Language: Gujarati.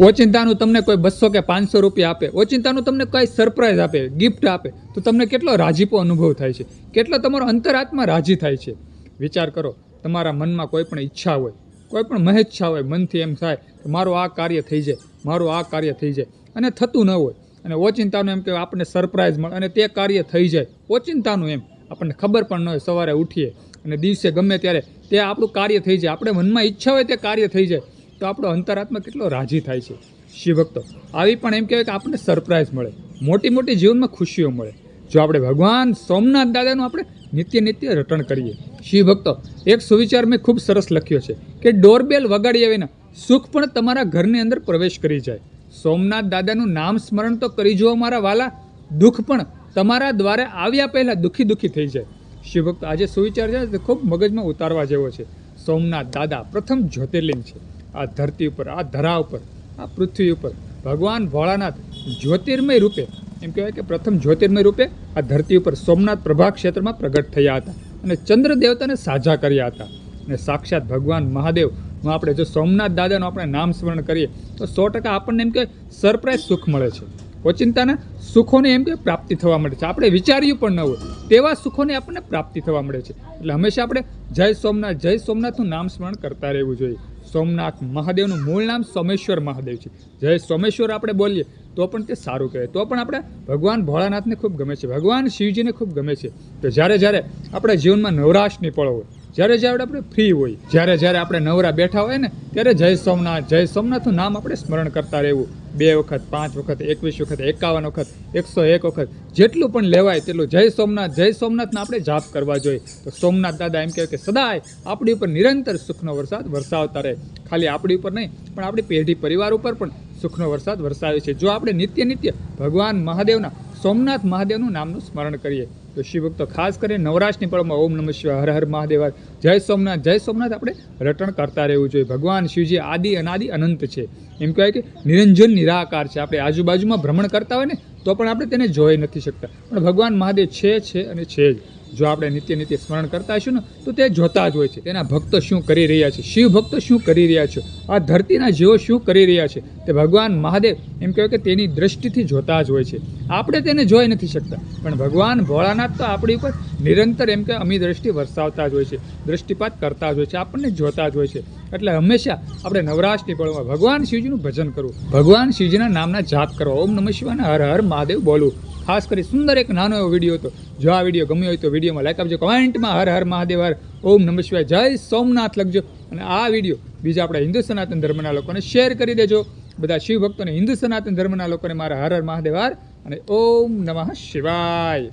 ઓચિંતાનું તમને કોઈ બસો કે પાંચસો રૂપિયા આપે, ઓચિંતાનું તમને કોઈ સરપ્રાઈઝ આપે ગિફ્ટ આપે, તો તમને કેટલો રાજીપો અનુભવ થાય છે? કેટલો તમારો અંતરાત્મા રાજી થાય છે? વિચાર કરો, તમારા મનમાં કોઈ પણ ઈચ્છા હોય, કોઈ પણ મહેચ્છા હોય, મનથી એમ થાય કે મારું આ કાર્ય થઈ જાય, મારું આ કાર્ય થઈ જાય, અને થતું ન હોય, અને ઓચિંતાનું એમ કે આપણને સરપ્રાઈઝ મળે, અને તે કાર્ય થઈ જાય, ઓચિંતાનું એમ, આપણને ખબર પણ ન હોય, સવારે ઉઠીએ, અને દિવસે ગમે ત્યારે તે આપણું કાર્ય થઈ જાય, આપણે મનમાં ઈચ્છા હોય તે કાર્ય થઈ જાય તો આપણો અંતરાત્મા કેટલો રાજી થાય છે, શિવભક્તો. આવી પણ એમ કહેવાય કે આપણને સરપ્રાઈઝ મળે. મોટી મોટી જીવનમાં ખુશીઓ મળે. જો આપણે ભગવાન સોમનાથ દાદાનું આપણે નિત્ય નિત્ય રટણ કરીએ. શિવભક્તો, એક સુવિચાર મેં ખૂબ સરસ લખ્યો છે કે ડોરબેલ વગાડ્યા વિના સુખ પણ તમારા ઘરની અંદર પ્રવેશ કરી જાય. સોમનાથ દાદાનું નામ સ્મરણ તો કરી જુઓ મારા વાલા, દુઃખ પણ તમારા દ્વારા આવ્યા પહેલાં દુઃખી દુઃખી થઈ જાય. શિવભક્ત, આજે સુવિચાર છે તે ખૂબ મગજમાં ઉતારવા જેવો છે. સોમનાથ દાદા પ્રથમ જ્યોતિર્લિંગ છે. આ ધરતી ઉપર, આ ધરા ઉપર, આ પૃથ્વી ઉપર. ભગવાન ભોળાનાથ જ્યોતિર્મય રૂપે, એમ કહેવાય કે પ્રથમ જ્યોતિર્મય રૂપે આ ધરતી ઉપર સોમનાથ પ્રભા ક્ષેત્રમાં પ્રગટ થયા હતા અને ચંદ્ર દેવતાને સાજા કર્યા હતા. અને સાક્ષાત ભગવાન મહાદેવ આપણે જો સોમનાથ દાદાનું આપણે નામ સ્મરણ કરીએ, તો સો ટકા આપણને એમ કે સરપ્રાઈઝ સુખ મળે છે. ઓચિંતાના સુખોને એમ કે પ્રાપ્તિ થવા મળે છે. આપણે વિચાર્યું પણ ન હોય. તેવા સુખોને આપણને પ્રાપ્તિ થવા મળે છે. એટલે હંમેશા આપણે જય સોમનાથ, જય સોમનાથનું નામ સ્મરણ કરતા રહેવું જોઈએ. સોમનાથ મહાદેવનું મૂળ નામ સોમેશ્વર મહાદેવ છે. જય સોમેશ્વર આપણે બોલીએ તો પણ તે સારું કહેવાય. તો પણ આપણે ભગવાન ભોળાનાથને ખૂબ ગમે છે. ભગવાન શિવજીને ખૂબ ગમે છે. તો જ્યારે જ્યારે આપણા જીવનમાં નવરાશની પળો હોય જ્યારે જ્યારે આપણે ફ્રી હોય, જ્યારે જ્યારે આપણે નવરા બેઠા હોય ને, ત્યારે જય સોમનાથ, જય સોમનાથનું નામ આપણે સ્મરણ કરતા રહેવું. બે વખત, પાંચ વખત, એકવીસ વખત, એકાવન વખત, એકસો એક વખત, જેટલું પણ લેવાય તેટલું જય સોમનાથ, જય સોમનાથના આપણે જાપ કરવા જોઈએ. તો સોમનાથ દાદા એમ કહેવાય કે, સદાય આપણી ઉપર નિરંતર સુખનો વરસાદ વરસાવતા રહે. ખાલી આપણી ઉપર નહીં, પણ આપણી પેઢી પરિવાર ઉપર પણ સુખનો વરસાદ વરસાવે છે. જો આપણે નિત્ય નિત્ય ભગવાન મહાદેવના સોમનાથ મહાદેવનું નામનું સ્મરણ કરીએ. તો શિવભક્તો ખાસ કરીને નવરાશની પળમાં ઓમ નમઃ શિવાય, હર હર મહાદેવ, જય સોમનાથ જય સોમનાથ આપણે રટણ કરતા રહેવું જોઈએ. ભગવાન શિવજી આદિ, અનાદિ, અનંત છે. એમ કહેવાય કે નિરંજન નિરાકાર છે. આપણે આજુબાજુમાં ભ્રમણ કરતા હોય ને, તો પણ આપણે તેને જોઈ નથી શકતા. પણ ભગવાન મહાદેવ છે છે અને છે જ. જો આપણે નિત્ય નિત્ય સ્મરણ કરતા હશું ને, તો તે જોતા જ હોય છે. તેના ભક્તો શું કરી રહ્યા છે? શિવ ભક્તો શું કરી રહ્યા છે? આ ધરતીના જેવો શું કરી રહ્યા છે? તે ભગવાન મહાદેવ એમ કહેવાય કે તેની દ્રષ્ટિથી જોતા જ હોય છે. આપણે તેને જોઈ નથી શકતા. પણ ભગવાન ભોળાનાથ તો આપણી ઉપર નિરંતર એમ કે અમી દ્રષ્ટિ વરસાવતા જ હોય છે, દ્રષ્ટિપાત કરતા જ હોય છે, આપણને જોતા જ હોય છે. એટલે હંમેશા આપણે નવરાશની પળમાં ભગવાન શિવજીનું ભજન કરવું, ભગવાન શિવજીના નામના જાપ કરવા. ઓમ નમઃ શિવાય અને હર હર મહાદેવ બોલવું. ખાસ કરી સુંદર એક નાનો એવો વીડિયો હતો. જો આ વીડિયો ગમ્યો હોય તો વિડીયોમાં લાઈક આપજો કમેન્ટમાં હર હર મહાદેવ, હર ઓમ નમઃ શિવાય. જય સોમનાથ લખજો. અને આ વીડિયો બીજા આપણા હિન્દુ સનાતન ધર્મના લોકોને શેર કરી દેજો. બધા શિવ ભક્તોને હિન્દુ સનાતન ધર્મના લોકોને મારા હર હર મહાદેવ, હર અને ઓમ નમઃ શિવાય.